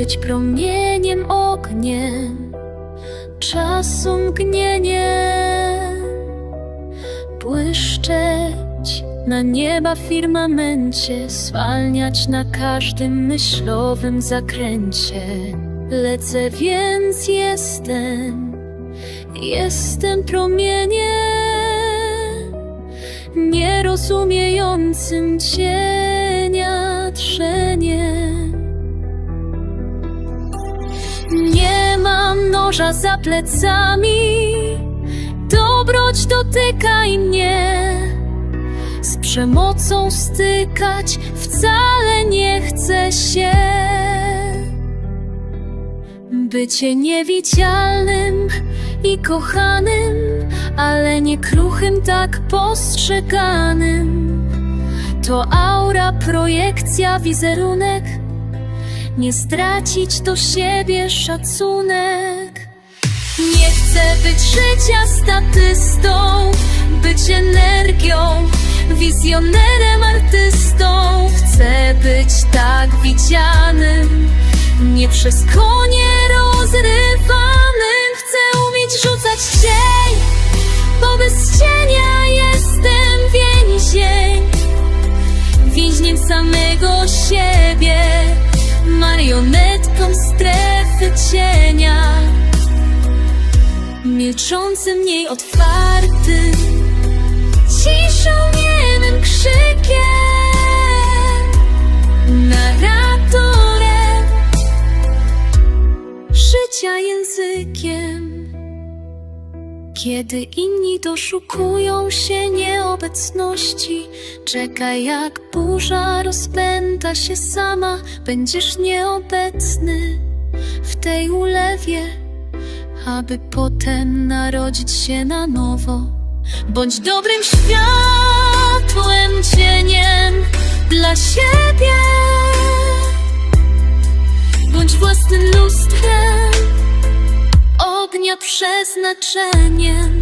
być promieniem ogniem, czasu mgnienie, błyszczeć na nieba firmamencie, zwalniać na każdym myślowym zakręcie. Lecę więc jestem, jestem promieniem nierozumiejącym cienia noża za plecami, dobroć dotykaj mnie. Z przemocą stykać wcale nie chcę się. Bycie niewidzialnym i kochanym, ale nie kruchym tak postrzeganym. To aura, projekcja, wizerunek, nie stracić do siebie szacunek. Być życia statystą, być energią, wizjonerem, artystą. Chcę być tak widzianym, nie przez konie rozrywanym. Chcę umieć rzucać cień, bo bez cienia jestem więzień. Więźniem samego siebie, marionetką strefy cienia milczącym mniej otwartym, ciszą niemym krzykiem, narratorem, życia językiem. Kiedy inni doszukują się nieobecności, czekaj jak burza rozpęta się sama, będziesz nieobecny w tej ulewie aby potem narodzić się na nowo. Bądź dobrym światłem, cieniem dla siebie. Bądź własnym lustrem, ognia przeznaczeniem.